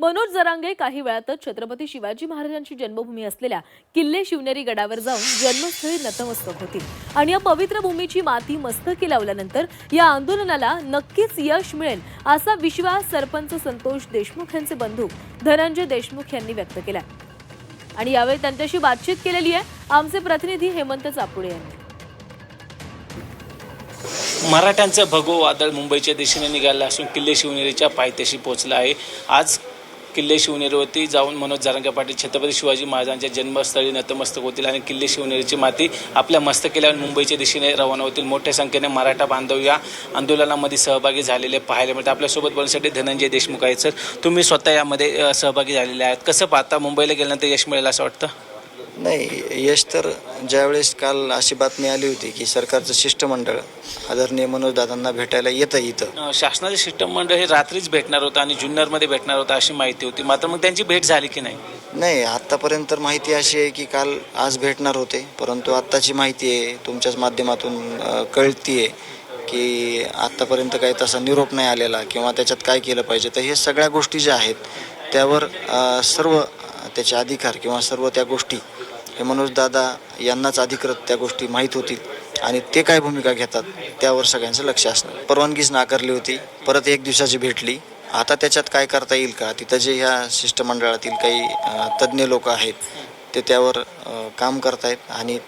मनोज जरांगे काही वेळातच छत्रपती शिवाजी महाराजांची जन्मभूमी असलेल्या किल्ले शिवनेरी गडावर जाऊन जन्मस्थळी नतमस्तक होतील. आणि या पवित्र भूमीची माती मस्तकी लावल्यानंतर या आंदोलनाला नक्कीच यश मिळेल असा विश्वास सरपंच संतोष देशमुख यांचे बंधू धनंजय देशमुख यांनी व्यक्त केला आणि यावेळी त्यांच्याशी बातचीत केलेली आहे आमचे प्रतिनिधी हेमंत चापुडे यांनी. मराठ्यांचं भगो वादळ मुंबईच्या दिशेने निघालं असून किल्ले शिवनेरीच्या पायथ्याशी पोहोचलं आहे. आज किल्ले शिवनेरीवरती जाऊन मनोज जारंगे पाटील छत्रपती शिवाजी महाराजांच्या जन्मस्थळी नतमस्तक होतील आणि किल्ले शिवनेरीची माती आपल्या मस्तकेला मुंबईच्या दिशेने रवाना होतील. मोठ्या संख्येने मराठा बांधव या आंदोलनामध्ये सहभागी झालेले पाहायला मिळतात. आपल्यासोबत बोलण्यासाठी धनंजय देशमुख आहेत सर. तुम्ही स्वतः यामध्ये सहभागी झालेले आहेत. कसं पाहता? मुंबईला गेल्यानंतर यश मिळेल असं वाटतं? नाही यश तर ज्यावेळेस काल अशी बातमी आली होती की सरकारचं शिष्टमंडळ आदरणीय मनोजदादांना भेटायला येतं इथं. अ, शासनाचे शिष्टमंडळ हे रात्रीच भेटणार होतं आणि जुन्नरमध्ये भेटणार होतं अशी माहिती होती. मात्र मग त्यांची भेट झाली की नाही? नाही आत्तापर्यंत तर माहिती अशी आहे की काल आज भेटणार होते परंतु आत्ताची माहिती आहे तुमच्याच माध्यमातून कळती आहे की आत्तापर्यंत काही तसा निरोप नाही आलेला किंवा त्याच्यात काय केलं पाहिजे. तर हे सगळ्या गोष्टी ज्या आहेत त्यावर अ, सर्व त्याचे अधिकार किंवा सर्व त्या गोष्टी हे मनोजदादा यांनाच अधिकृत त्या गोष्टी माहीत होतील आणि ते काय भूमिका घेतात त्यावर सगळ्यांचं लक्ष असणार. परवानगीच नाकारली होती परत एक दिवसाची भेटली. आता त्याच्यात काय करता येईल का? तिथं जे ह्या शिष्टमंडळातील काही तज्ज्ञ लोक आहेत ते त्यावर काम करतायत आणि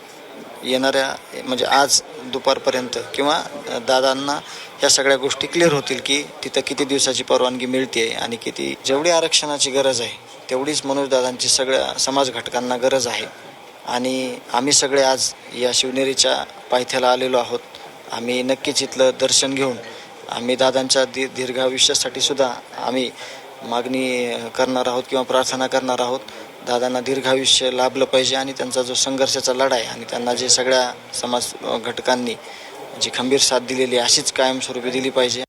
येणाऱ्या म्हणजे आज दुपारपर्यंत किंवा दादांना ह्या सगळ्या गोष्टी क्लिअर होतील की तिथं किती दिवसाची परवानगी मिळते आणि किती. जेवढी आरक्षणाची गरज आहे तेवढीच मनोजदादांची सगळ्या समाज घटकांना गरज आहे. आणि आम्ही सगळे आज या शिवनेरीच्या पायथ्याला आलेलो आहोत. आम्ही नक्कीच इथलं दर्शन घेऊन आम्ही दादांच्या दीर दीर्घायुष्यासाठी सुद्धा आम्ही मागणी करणार आहोत किंवा प्रार्थना करणार आहोत. दादांना दीर्घायुष्य लाभलं पाहिजे आणि त्यांचा जो संघर्षाचा लढा आहे आणि त्यांना जे सगळ्या समाज घटकांनी जी खंबीर साथ दिलेली अशीच कायमस्वरूपी दिली पाहिजे.